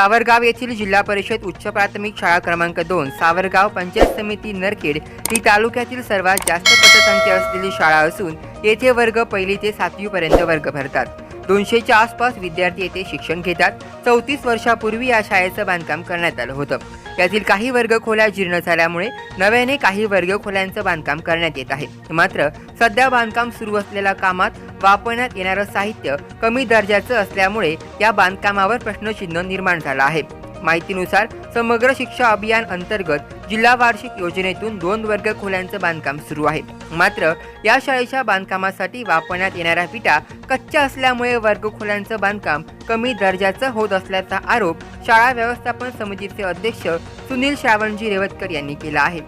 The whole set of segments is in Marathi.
सावरगाव येथील जिल्हा परिषद उच्च प्राथमिक शाळा क्रमांक दोन सावरगाव पंचायत समिती नरखेड ही तालुक्यातील सर्वात जास्त पटसंख्या असलेली शाळा असून येथे वर्ग पहिली ते सातवीपर्यंत वर्ग भरतात. दोनशेच्या आसपास विद्यार्थी येथे शिक्षण घेतात. चौतीस वर्षापूर्वी या शाळेचं बांधकाम करण्यात आलं होतं. यातील काही वर्गखोल्या जीर्ण झाल्यामुळे नव्याने काही वर्गखोल्यांचं बांधकाम करण्यात येत आहे. मात्र सध्या बांधकाम सुरू असलेल्या कामात वापरण्यात येणारं साहित्य कमी दर्जाचं असल्यामुळे या बांधकामावर प्रश्नचिन्ह निर्माण झालं आहे. माहितीनुसार समग्र शिक्षा अभियान अंतर्गत जिल्हा वार्षिक योजनेतून दोन वर्ग खोल्यांचं बांधकाम सुरू आहे. मात्र या शाळेच्या बांधकामासाठी वापरण्यात येणाऱ्या विटा कच्च्या असल्यामुळे वर्ग खोल्यांचं बांधकाम कमी दर्जाचं होत असल्याचा आरोप शाळा व्यवस्थापन समितीचे अध्यक्ष सुनील श्रावणजी रेवतकर यांनी केला आहे.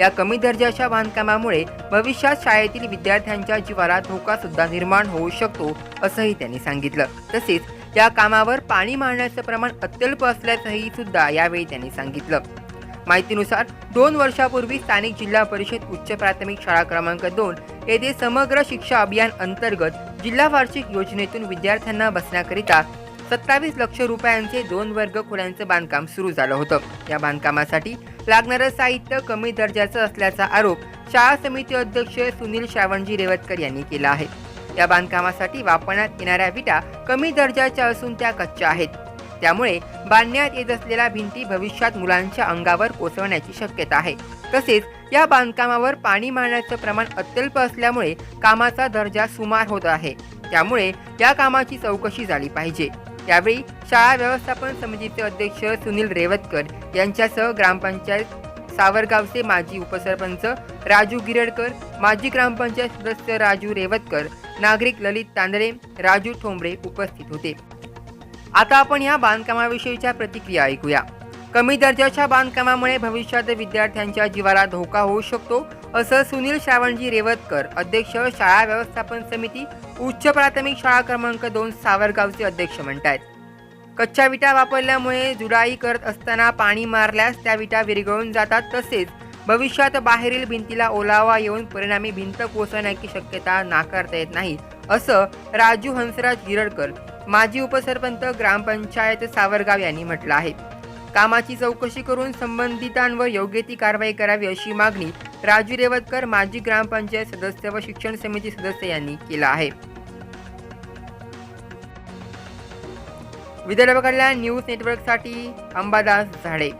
या कमी दर्जाच्या बांधकामामुळे भविष्यात शाळेतील विद्यार्थ्यांच्या जीवाला धोका सुद्धा निर्माण होऊ शकतो असंही त्यांनी सांगितलं. तसेच त्या कामावर पाणी मारण्याचं प्रमाण अत्यल्प असल्याचंही सुद्धा यावेळी त्यांनी सांगितलं. माहितीनुसार दोन वर्षापूर्वी स्थानिक जिल्हा परिषद उच्च प्राथमिक शाळा क्रमांक दोन येथे समग्र शिक्षा अभियान अंतर्गत जिल्हा वार्षिक योजनेतून विद्यार्थ्यांना बसण्याकरिता सत्तावीस लक्ष रुपयांचे दोन वर्ग खोल्यांचं बांधकाम सुरू झालं होतं. या बांधकामासाठी लागणारं साहित्य कमी दर्जाचं असल्याचा आरोप शाळा समिती अध्यक्ष सुनील श्रावणजी रेवतकर यांनी केला आहे. या बांधकामासाठी वापरण्यात येणाऱ्या विटा कमी दर्जाच्या असून त्या कच्च्या आहेत. त्यामुळे बांधण्यात येत असलेल्या भिंती भविष्यात मुलांच्या अंगावर कोसळण्याची शक्यता आहे. तसेच या बांधकामावर पाणी मारण्याचं प्रमाण अत्यल्प असल्यामुळे कामाचा दर्जा सुमार होत आहे. त्यामुळे या कामाची चौकशी झाली पाहिजे. यावेळी शाळा व्यवस्थापन समितीचे अध्यक्ष सुनील रेवतकर यांच्यासह ग्रामपंचायत सावरगावचे माजी उपसरपंच राजू गिरडकर माजी ग्रामपंचायत सदस्य राजू रेवतकर नागरिक ललित तांदळे राजू ठोंबरे उपस्थित होते. आता आपण या बांधकामाविषयीच्या प्रतिक्रिया ऐकूया. कमी दर्जाच्या बांधकामामुळे भविष्यात विद्यार्थ्यांच्या जीवाला धोका होऊ शकतो असं सुनील श्रावणजी रेवतकर अध्यक्ष शाळा व्यवस्थापन समिती उच्च प्राथमिक शाळा क्रमांक दोन सावरगावचे अध्यक्ष म्हणतायत. कच्च्या विटा वापरल्यामुळे जुडाई करत असताना पाणी मारल्यास त्या विटा विरघळून जातात. तसेच भविष्यात बाहेरील भिंतीला ओलावा येऊन परिणामी भिंत कोसळण्याची शक्यता नाकारता येत नाही असं राजू हंसराज गिरडकर माजी उपसरपंच ग्रामपंचायत सावरगाव यांनी म्हटलं आहे. कामाची चौकशी करून संबंधितांवर योग्य ती कारवाई करावी अशी मागणी राजू रेवतकर माजी ग्रामपंचायत सदस्य व शिक्षण समिती सदस्य यांनी केला आहे. विदर्भ कल्याण न्यूज नेटवर्कसाठी अंबादास झाडे.